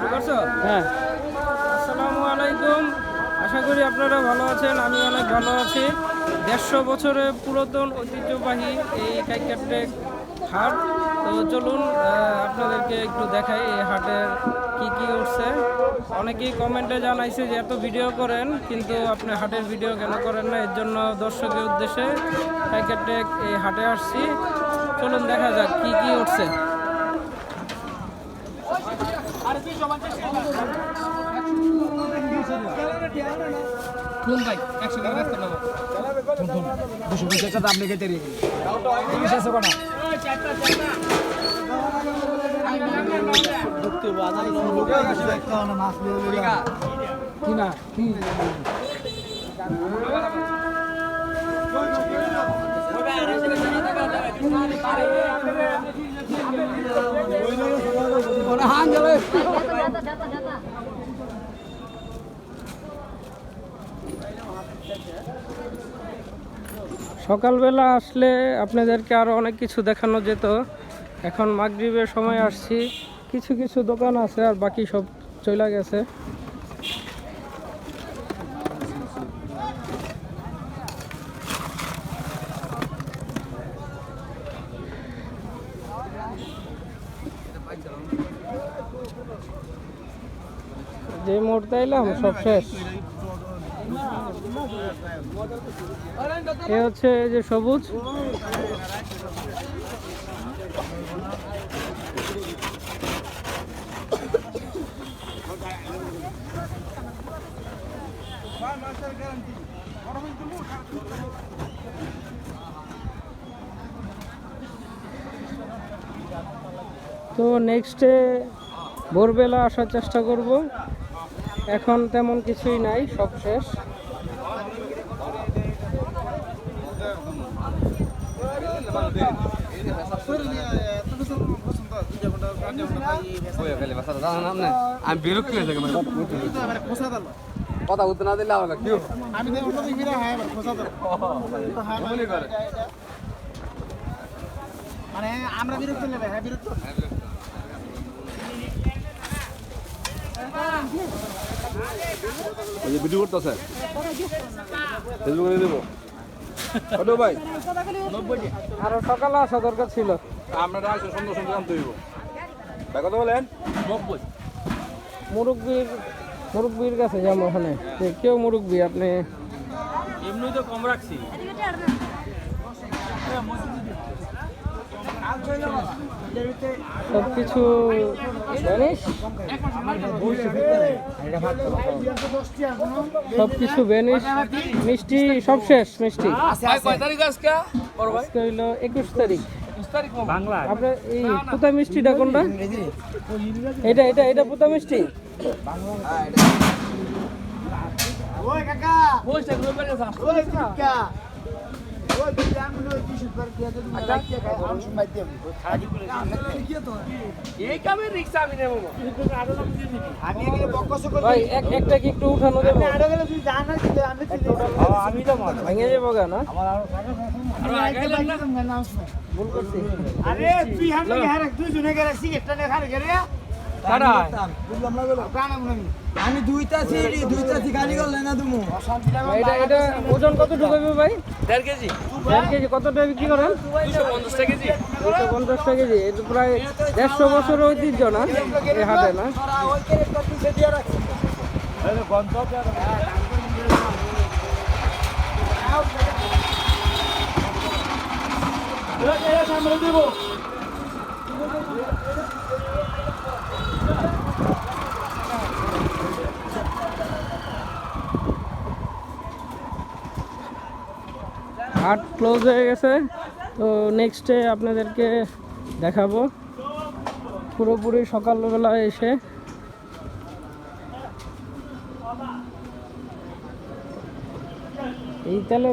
হ্যাঁ। আসসালামু আলাইকুম। আশা করি আপনারা ভালো আছেন আমি অনেক ভালো আছি। দেড়শো বছরের পুরাতন ঐতিহ্যবাহী এই কাইকাটেক হাট। তো চলুন আপনাদেরকে একটু দেখাই এই হাটের কি কি উঠছে। অনেকেই কমেন্টে জানাইছে যে এত ভিডিও করেন কিন্তু আপনি হাটের ভিডিও কেন করেন না? এর জন্য দর্শকের উদ্দেশ্যে কাইকাটেক এই হাটে আসছি। চলুন দেখা যাক কি কি উঠছে। দুশো পঞ্চাশ টাকা আপনি কেটে রেখে কটা কি গেলে সকালবেলা আসলে আপনাদেরকে আরও অনেক কিছু দেখানো যেত। এখন মাগরীবের সময় আসছি। কিছু কিছু দোকান আছে আর বাকি সব চলে গেছে। যে মুহূর্তে এলাম সব শেষ। এ হচ্ছে যে সবুজ। তো নেক্সটে ভোরবেলা আসার চেষ্টা করব। এখন তেমন কিছুই নাই সব শেষ। আমি বিরক্তি হয়ে থাকি কথা উত্তর না দিলে কি মানে আমরা বিরক্ত নেবে হ্যাঁ বিরক্ত। ভিডিও করতেছে। ফেসবুকে দিয়ে দেবো। কত ভাই। আরও সকালে আসা দরকার ছিল। আপনারা আসে সুন্দর সুন্দর আনতে হইব। ভাই কত বলেন। নব্বই। মুরব্বির মুরব্বির কাছে যাব ওখানে। কেউ মুরব্বি আপনি? এমনি তো কম রাখছি। সব কিছু জানিস সব কিছু বেনিস মিষ্টি সব শেষ মিষ্টি। আজকে? আজকে হইল একুশ তারিখ। বাংলা। আপনার এই পুতা মিষ্টিটা কোনটা? এটা এটা এটা পুতা মিষ্টি। কাকা। একটা কি একটু উঠানো দেবো আরও গেলে তুই জান না? দিলে আমি আমি তো ভেঙে যাব গা ভুল করছি। আরে তুই হামলে তুই জুনে গেলে সিগারেটটা নে গেলে? কানা আমি দুইটা সিডি দুইটা গাড়ি করলে না তুমি এটা এটা ওজন কত ঢুকাবে ভাই দেড় কেজি দেড় কেজি কত টাকা বিক্রি করেন দুশো পঞ্চাশ টাকা কেজি দুশো পঞ্চাশ কেজি এটা প্রায় দেড়শো বছর ঐতিহ্য না এই হাটে না দিয়ে রাখ হাট ক্লোজ হয়ে গেছে তো নেক্সটে আপনাদেরকে দেখাবো। পুরোপুরি সকালবেলা এসে এই তেলে